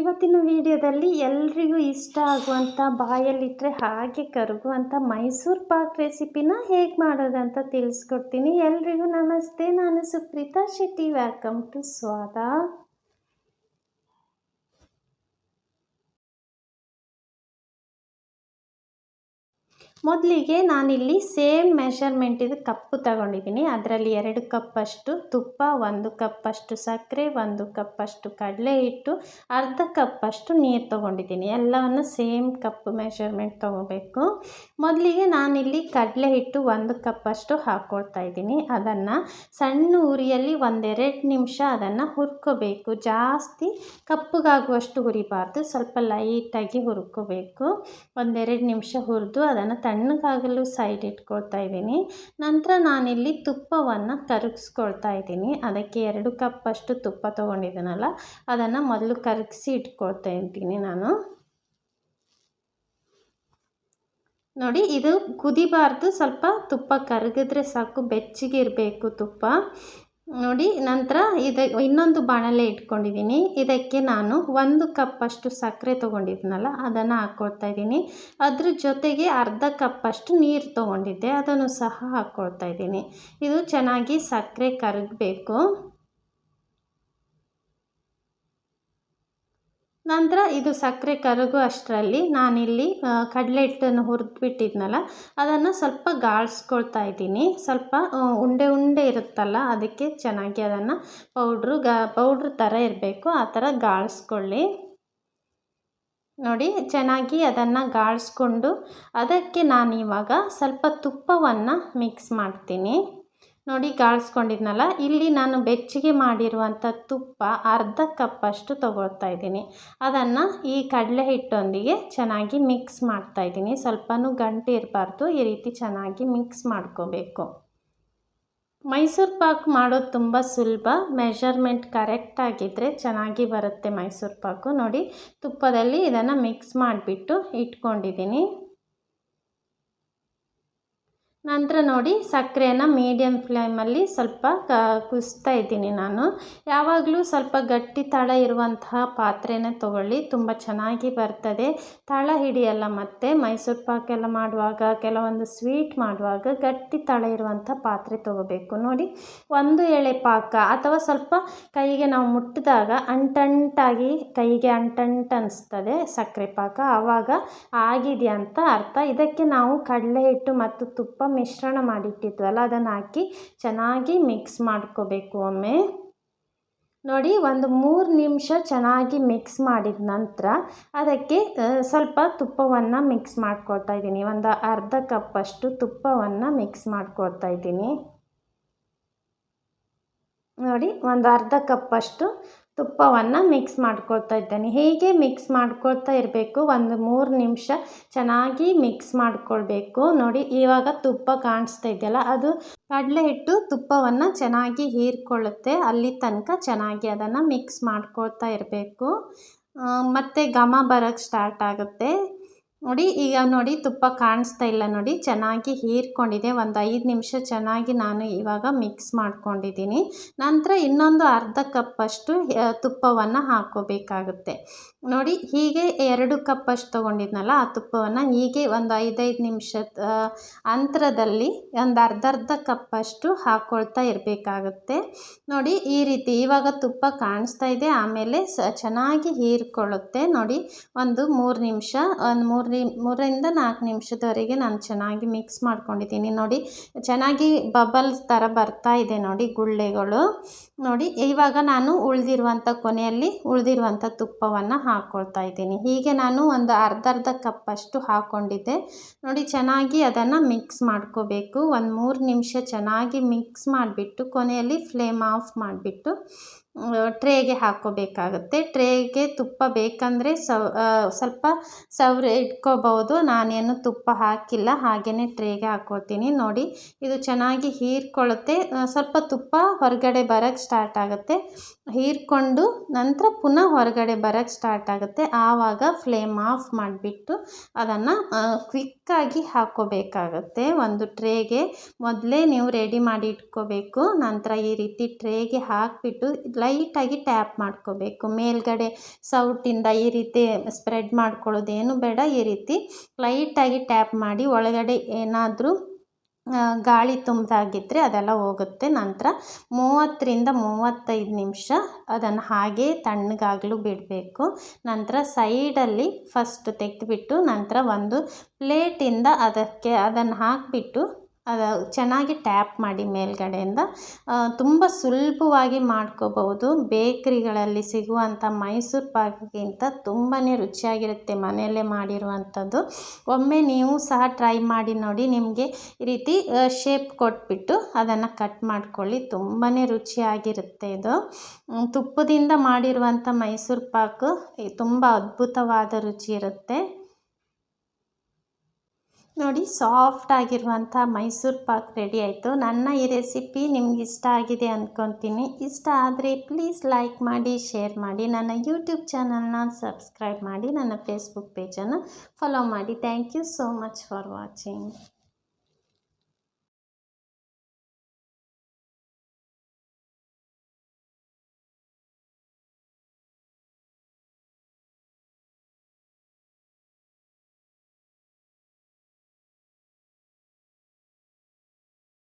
ಇವತ್ತಿನ ವಿಡಿಯೋದಲ್ಲಿ ಎಲ್ರಿಗೂ ಇಷ್ಟ ಆಗುವಂಥ ಬಾಯಲ್ಲಿಟ್ಟರೆ ಹಾಗೆ ಕರಗುವಂಥ ಮೈಸೂರು ಪಾಕ್ ರೆಸಿಪಿನ ಹೇಗೆ ಮಾಡೋದಂತ ತಿಳಿಸ್ಕೊಡ್ತೀನಿ. ಎಲ್ರಿಗೂ ನಮಸ್ತೆ. ನಾನು ಸುಪ್ರೀತಾ ಶೆಟ್ಟಿ. ವೆಲ್ಕಮ್ ಟು ಸ್ವಾದ ಮೊದಲಿಗೆ ನಾನಿಲ್ಲಿ ಸೇಮ್ ಮೆಷರ್ಮೆಂಟಿದು ಕಪ್ಪು ತಗೊಂಡಿದ್ದೀನಿ. ಅದರಲ್ಲಿ ಎರಡು ಕಪ್ಪಷ್ಟು ತುಪ್ಪ, ಒಂದು ಕಪ್ಪಷ್ಟು ಸಕ್ಕರೆ, ಒಂದು ಕಪ್ಪಷ್ಟು ಕಡಲೆ ಹಿಟ್ಟು, ಅರ್ಧ ಕಪ್ಪಷ್ಟು ನೀರು ತೊಗೊಂಡಿದ್ದೀನಿ. ಎಲ್ಲವನ್ನು ಸೇಮ್ ಕಪ್ ಮೆಷರ್ಮೆಂಟ್ ತೊಗೋಬೇಕು. ಮೊದಲಿಗೆ ನಾನಿಲ್ಲಿ ಕಡಲೆ ಹಿಟ್ಟು ಒಂದು ಕಪ್ಪಷ್ಟು ಹಾಕ್ಕೊಳ್ತಾ ಇದ್ದೀನಿ. ಅದನ್ನು ಸಣ್ಣ ಉರಿಯಲ್ಲಿ ಒಂದೆರಡು ನಿಮಿಷ ಅದನ್ನು ಹುರ್ಕೋಬೇಕು. ಜಾಸ್ತಿ ಕಪ್ಪಗಾಗುವಷ್ಟು ಹುರಿಬಾರ್ದು. ಸ್ವಲ್ಪ ಲೈಟಾಗಿ ಹುರ್ಕೋಬೇಕು. ಒಂದೆರಡು ನಿಮಿಷ ಹುರಿದು ಅದನ್ನು ತಣ್ಣಗಾಗಲು ಸೈಡ್ ಇಟ್ಕೊಳ್ತಾ ಇದ್ದೀನಿ. ನಂತರ ನಾನಿಲ್ಲಿ ತುಪ್ಪವನ್ನು ಕರಗಿಸ್ಕೊಳ್ತಾ ಇದ್ದೀನಿ. ಅದಕ್ಕೆ ಎರಡು ಕಪ್ಪಷ್ಟು ತುಪ್ಪ ತೊಗೊಂಡಿದ್ದೀನಲ್ಲ, ಅದನ್ನು ಮೊದಲು ಕರಗಿಸಿ ಇಟ್ಕೊಳ್ತಾ ಇದ್ದೀನಿ ನಾನು. ನೋಡಿ, ಇದು ಕುದಿಬಾರ್ದು. ಸ್ವಲ್ಪ ತುಪ್ಪ ಕರಗಿದ್ರೆ ಸಾಕು, ಬೆಚ್ಚಗಿರಬೇಕು ತುಪ್ಪ. ನೋಡಿ, ನಂತರ ಇದು, ಇನ್ನೊಂದು ಬಾಣಲೆ ಇಟ್ಕೊಂಡಿದ್ದೀನಿ. ಇದಕ್ಕೆ ನಾನು ಒಂದು ಕಪ್ಪಷ್ಟು ಸಕ್ಕರೆ ತೊಗೊಂಡಿದ್ದೀನಲ್ಲ ಅದನ್ನು ಹಾಕ್ಕೊಳ್ತಾ ಇದ್ದೀನಿ. ಅದ್ರ ಜೊತೆಗೆ ಅರ್ಧ ಕಪ್ಪಷ್ಟು ನೀರು ತೊಗೊಂಡಿದ್ದೆ, ಅದನ್ನು ಸಹ ಹಾಕ್ಕೊಳ್ತಾ ಇದ್ದೀನಿ. ಇದು ಚೆನ್ನಾಗಿ ಸಕ್ಕರೆ ಕರಗಬೇಕು. ನಂತರ ಇದು ಸಕ್ಕರೆ ಕರಗು ಅಷ್ಟರಲ್ಲಿ ನಾನಿಲ್ಲಿ ಕಡಲೆ ಹಿಟ್ಟನ್ನು ಹುರಿದ್ಬಿಟ್ಟಿದ್ನಲ್ಲ, ಅದನ್ನು ಸ್ವಲ್ಪ ಗಾಳಿಸ್ಕೊಳ್ತಾ ಇದ್ದೀನಿ. ಸ್ವಲ್ಪ ಉಂಡೆ ಉಂಡೆ ಇರುತ್ತಲ್ಲ, ಅದಕ್ಕೆ ಚೆನ್ನಾಗಿ ಅದನ್ನು ಪೌಡ್ರು ಗಾ, ಪೌಡ್ರ್ ಥರ ಇರಬೇಕು, ಆ ಥರ ಗಾಳಿಸ್ಕೊಳ್ಳಿ. ನೋಡಿ, ಚೆನ್ನಾಗಿ ಅದನ್ನು ಗಾಳಿಸ್ಕೊಂಡು ಅದಕ್ಕೆ ನಾನು ಇವಾಗ ಸ್ವಲ್ಪ ತುಪ್ಪವನ್ನು ಮಿಕ್ಸ್ ಮಾಡ್ತೀನಿ. ನೋಡಿ ಗಾಳಿಸ್ಕೊಂಡಿದ್ನಲ್ಲ ಇಲ್ಲಿ ನಾನು ಬೆಚ್ಚಗೆ ಮಾಡಿರುವಂಥ ತುಪ್ಪ ಅರ್ಧ ಕಪ್ಪಷ್ಟು ತೊಗೊಳ್ತಾ ಇದ್ದೀನಿ. ಅದನ್ನು ಈ ಕಡಲೆ ಹಿಟ್ಟೊಂದಿಗೆ ಚೆನ್ನಾಗಿ ಮಿಕ್ಸ್ ಮಾಡ್ತಾ ಇದ್ದೀನಿ. ಸ್ವಲ್ಪನೂ ಗಂಟು ಇರಬಾರ್ದು, ಈ ರೀತಿ ಚೆನ್ನಾಗಿ ಮಿಕ್ಸ್ ಮಾಡ್ಕೋಬೇಕು. ಮೈಸೂರು ಪಾಕ್ ಮಾಡೋದು ತುಂಬ ಸುಲಭ. ಮೆಷರ್ಮೆಂಟ್ ಕರೆಕ್ಟಾಗಿದ್ದರೆ ಚೆನ್ನಾಗಿ ಬರುತ್ತೆ ಮೈಸೂರು ಪಾಕು. ನೋಡಿ ತುಪ್ಪದಲ್ಲಿ ಇದನ್ನು ಮಿಕ್ಸ್ ಮಾಡಿಬಿಟ್ಟು ಇಟ್ಕೊಂಡಿದ್ದೀನಿ. ನಂತರ ನೋಡಿ ಸಕ್ಕರೆನ ಮೀಡಿಯಮ್ ಫ್ಲೇಮಲ್ಲಿ ಸ್ವಲ್ಪ ಕ, ಕುದಿಸ್ತಾ ಇದ್ದೀನಿ ನಾನು. ಯಾವಾಗಲೂ ಸ್ವಲ್ಪ ಗಟ್ಟಿ ತಳ ಇರುವಂತಹ ಪಾತ್ರೆನೇ ತಗೊಳ್ಳಿ, ತುಂಬ ಚೆನ್ನಾಗಿ ಬರ್ತದೆ. ತಳ ಹಿಡಿಯಲ್ಲ ಮತ್ತು, ಮೈಸೂರು ಪಾಕೆಲ್ಲ ಮಾಡುವಾಗ, ಕೆಲವೊಂದು ಸ್ವೀಟ್ ಮಾಡುವಾಗ ಗಟ್ಟಿ ತಳ ಇರುವಂಥ ಪಾತ್ರೆ ತೊಗೋಬೇಕು. ನೋಡಿ, ಒಂದು ಎಳೆ ಪಾಕ ಅಥವಾ ಸ್ವಲ್ಪ ಕೈಗೆ ನಾವು ಮುಟ್ಟಿದಾಗ ಅಂಟಂಟಾಗಿ ಕೈಗೆ ಅಂಟಂಟ್ ಅನಿಸ್ತದೆ ಸಕ್ಕರೆ ಪಾಕ. ಆವಾಗ ಆಗಿದೆ ಅಂತ ಅರ್ಥ. ಇದಕ್ಕೆ ನಾವು ಕಡಲೆ ಹಿಟ್ಟು ಮತ್ತು ತುಪ್ಪ ಮಿಶ್ರಣ ಮಾಡಿಟ್ಟಿದ್ವಲ್ಲ, ಅದನ್ನು ಹಾಕಿ ಚೆನ್ನಾಗಿ ಮಿಕ್ಸ್ ಮಾಡ್ಕೋಬೇಕು ಒಮ್ಮೆ. ನೋಡಿ, ಒಂದು ಮೂರು ನಿಮಿಷ ಚೆನ್ನಾಗಿ ಮಿಕ್ಸ್ ಮಾಡಿದ ನಂತರ ಅದಕ್ಕೆ ಸ್ವಲ್ಪ ತುಪ್ಪವನ್ನು ಮಿಕ್ಸ್ ಮಾಡ್ಕೊಳ್ತಾ ಇದ್ದೀನಿ. ಒಂದು ಅರ್ಧ ಕಪ್ಪಷ್ಟು ತುಪ್ಪವನ್ನು ಮಿಕ್ಸ್ ಮಾಡ್ಕೊಳ್ತಾ ಇದ್ದೀನಿ. ನೋಡಿ, ಒಂದು ಅರ್ಧ ಕಪ್ಪಷ್ಟು ತುಪ್ಪವನ್ನು ಮಿಕ್ಸ್ ಮಾಡ್ಕೊಳ್ತಾ ಇದ್ದೇನೆ. ಹೀಗೆ ಮಿಕ್ಸ್ ಮಾಡ್ಕೊಳ್ತಾ ಇರಬೇಕು? ಒಂದು ಮೂರು ನಿಮಿಷ ಚೆನ್ನಾಗಿ ಮಿಕ್ಸ್ ಮಾಡ್ಕೊಳ್ಬೇಕು. ನೋಡಿ, ಇವಾಗ ತುಪ್ಪ ಕಾಣಿಸ್ತಾ ಇದೆಯಲ್ಲ, ಅದು ಕಡಲೆ ಹಿಟ್ಟು ತುಪ್ಪವನ್ನು ಚೆನ್ನಾಗಿ ಹೀರ್ಕೊಳ್ಳುತ್ತೆ. ಅಲ್ಲಿ ತನಕ ಚೆನ್ನಾಗಿ ಅದನ್ನು ಮಿಕ್ಸ್ ಮಾಡ್ಕೊಳ್ತಾ ಇರಬೇಕು. ಮತ್ತು ಘಮ ಬರೋಕ್ಕೆ ಸ್ಟಾರ್ಟ್ ಆಗುತ್ತೆ. ನೋಡಿ, ಈಗ ನೋಡಿ, ತುಪ್ಪ ಕಾಣಿಸ್ತಾ ಇಲ್ಲ ನೋಡಿ. ಚೆನ್ನಾಗಿ ಹೀರ್ಕೊಂಡಿದೆ. ಒಂದು ಐದು ನಿಮಿಷ ಚೆನ್ನಾಗಿ ನಾನು ಇವಾಗ ಮಿಕ್ಸ್ ಮಾಡ್ಕೊಂಡಿದ್ದೀನಿ. ನಂತರ ಇನ್ನೊಂದು ಅರ್ಧ ಕಪ್ಪಷ್ಟು ತುಪ್ಪವನ್ನು ಹಾಕೋಬೇಕಾಗುತ್ತೆ. ನೋಡಿ, ಹೀಗೆ ಎರಡು ಕಪ್ಪಷ್ಟು ತೊಗೊಂಡಿದ್ನಲ್ಲ, ಆ ತುಪ್ಪವನ್ನು ಹೀಗೆ ಒಂದು ಐದೈದು ನಿಮಿಷದ ಅಂತರದಲ್ಲಿ ಒಂದು ಅರ್ಧ ಅರ್ಧ ಕಪ್ಪಷ್ಟು ಹಾಕ್ಕೊಳ್ತಾ ಇರಬೇಕಾಗುತ್ತೆ. ನೋಡಿ, ಈ ರೀತಿ ಇವಾಗ ತುಪ್ಪ ಕಾಣಿಸ್ತಾ ಇದೆ. ಆಮೇಲೆ ಚೆನ್ನಾಗಿ ಹೀರ್ಕೊಳ್ಳುತ್ತೆ. ನೋಡಿ, ಒಂದು ಮೂರು ನಿಮಿಷ, ಒಂದು ಮೂರು ನಿ ಮೂರರಿಂದ ನಾಲ್ಕು ನಿಮಿಷದವರೆಗೆ ನಾನು ಚೆನ್ನಾಗಿ ಮಿಕ್ಸ್ ಮಾಡ್ಕೊಂಡಿದ್ದೀನಿ. ನೋಡಿ, ಚೆನ್ನಾಗಿ ಬಬಲ್ಸ್ ಥರ ಬರ್ತಾ ಇದೆ ನೋಡಿ ಗುಳ್ಳೆಗಳು. ನೋಡಿ, ಇವಾಗ ನಾನು ಉಳಿದಿರುವಂಥ ಕೊನೆಯಲ್ಲಿ ಉಳಿದಿರುವಂಥ ತುಪ್ಪವನ್ನು ಹಾಕ್ಕೊಳ್ತಾ ಇದ್ದೀನಿ. ಹೀಗೆ ನಾನು ಒಂದು ಅರ್ಧ ಅರ್ಧ ಕಪ್ಪಷ್ಟು ಹಾಕ್ಕೊಂಡಿದ್ದೆ ನೋಡಿ, ಚೆನ್ನಾಗಿ ಅದನ್ನು ಮಿಕ್ಸ್ ಮಾಡ್ಕೋಬೇಕು. ಒಂದು ಮೂರು ನಿಮಿಷ ಚೆನ್ನಾಗಿ ಮಿಕ್ಸ್ ಮಾಡಿಬಿಟ್ಟು ಕೊನೆಯಲ್ಲಿ ಫ್ಲೇಮ್ ಆಫ್ ಮಾಡಿಬಿಟ್ಟು ಟ್ರೇಗೆ ಹಾಕ್ಕೋಬೇಕಾಗುತ್ತೆ. ಟ್ರೇಗೆ ತುಪ್ಪ ಬೇಕಂದರೆ ಸವ್ ಸ್ವಲ್ಪ ಸವ್ರೆ ಇಟ್ಕೋಬೋದು. ನಾನೇನು ತುಪ್ಪ ಹಾಕಿಲ್ಲ ಹಾಗೇ ಟ್ರೇಗೆ ಹಾಕೋತೀನಿ ನೋಡಿ, ಇದು ಚೆನ್ನಾಗಿ ಹೀರ್ಕೊಳ್ಳುತ್ತೆ. ಸ್ವಲ್ಪ ತುಪ್ಪ ಹೊರಗಡೆ ಬರೋಕ್ಕೆ ಸ್ಟಾರ್ಟ್ ಆಗುತ್ತೆ. ಹೀರ್ಕೊಂಡು ನಂತರ ಪುನಃ ಹೊರಗಡೆ ಬರೋಕ್ಕೆ ಸ್ಟಾರ್ಟ್ ಆಗುತ್ತೆ. ಆವಾಗ ಫ್ಲೇಮ್ ಆಫ್ ಮಾಡಿಬಿಟ್ಟು ಅದನ್ನು ಕ್ವಿಕ್ಕಾಗಿ ಹಾಕ್ಕೋಬೇಕಾಗತ್ತೆ. ಒಂದು ಟ್ರೇಗೆ ಮೊದಲೇ ನೀವು ರೆಡಿ ಮಾಡಿ ಇಟ್ಕೋಬೇಕು. ನಂತರ ಈ ರೀತಿ ಟ್ರೇಗೆ ಹಾಕಿಬಿಟ್ಟು ಲೈಟಾಗಿ ಟ್ಯಾಪ್ ಮಾಡ್ಕೋಬೇಕು. ಮೇಲ್ಗಡೆ ಸೌಟಿಂದ ಈ ರೀತಿ ಸ್ಪ್ರೆಡ್ ಮಾಡ್ಕೊಳ್ಳೋದೇನು ಬೇಡ. ಈ ರೀತಿ ಲೈಟಾಗಿ ಟ್ಯಾಪ್ ಮಾಡಿ ಒಳಗಡೆ ಏನಾದರೂ ಗಾಳಿ ತುಂಬಿದಾಗಿದ್ದರೆ ಅದೆಲ್ಲ ಹೋಗುತ್ತೆ. ನಂತರ ಮೂವತ್ತರಿಂದ ಮೂವತ್ತೈದು ನಿಮಿಷ ಅದನ್ನು ಹಾಗೇ ತಣ್ಣಗಾಗಲು ಬಿಡಬೇಕು. ನಂತರ ಸೈಡಲ್ಲಿ ಫಸ್ಟ್ ತೆಗೆದುಬಿಟ್ಟು ನಂತರ ಒಂದು ಪ್ಲೇಟಿಂದ ಅದಕ್ಕೆ ಅದನ್ನು ಹಾಕಿಬಿಟ್ಟು ಚೆನ್ನಾಗಿ ಟ್ಯಾಪ್ ಮಾಡಿ ಮೇಲ್ಗಡೆಯಿಂದ ತುಂಬ ಸುಲಭವಾಗಿ ಮಾಡ್ಕೋಬಹುದು. ಬೇಕ್ರಿಗಳಲ್ಲಿ ಸಿಗುವಂಥ ಮೈಸೂರು ಪಾಕ್ಗಿಂತ ತುಂಬಾ ರುಚಿಯಾಗಿರುತ್ತೆ ಮನೆಯಲ್ಲೇ ಮಾಡಿರುವಂಥದ್ದು. ಒಮ್ಮೆ ನೀವು ಸಹ ಟ್ರೈ ಮಾಡಿ ನೋಡಿ, ನಿಮಗೆ ಈ ರೀತಿ ಶೇಪ್ ಕೊಟ್ಬಿಟ್ಟು ಅದನ್ನು ಕಟ್ ಮಾಡ್ಕೊಳ್ಳಿ. ತುಂಬಾ ರುಚಿಯಾಗಿರುತ್ತೆ ಇದು. ತುಪ್ಪದಿಂದ ಮಾಡಿರುವಂಥ ಮೈಸೂರು ಪಾಕು ತುಂಬ ಅದ್ಭುತವಾದ ರುಚಿ ಇರುತ್ತೆ. ನೋಡಿ, ಸಾಫ್ಟ್ ಆಗಿರುವಂಥ ಮೈಸೂರು ಪಾಕ್ ರೆಡಿ ಆಯಿತು. ನನ್ನ ಈ ರೆಸಿಪಿ ನಿಮ್ಗೆ ಇಷ್ಟ ಆಗಿದೆ ಅಂದ್ಕೊತೀನಿ ಇಷ್ಟ ಆದರೆ ಪ್ಲೀಸ್ ಲೈಕ್ ಮಾಡಿ ಶೇರ್ ಮಾಡಿ. ನನ್ನ ಯೂಟ್ಯೂಬ್ ಚಾನಲ್ನ ಸಬ್ಸ್ಕ್ರೈಬ್ ಮಾಡಿ. ನನ್ನ ಫೇಸ್ಬುಕ್ ಪೇಜನ್ನು ಫಾಲೋ ಮಾಡಿ. Thank you so much for watching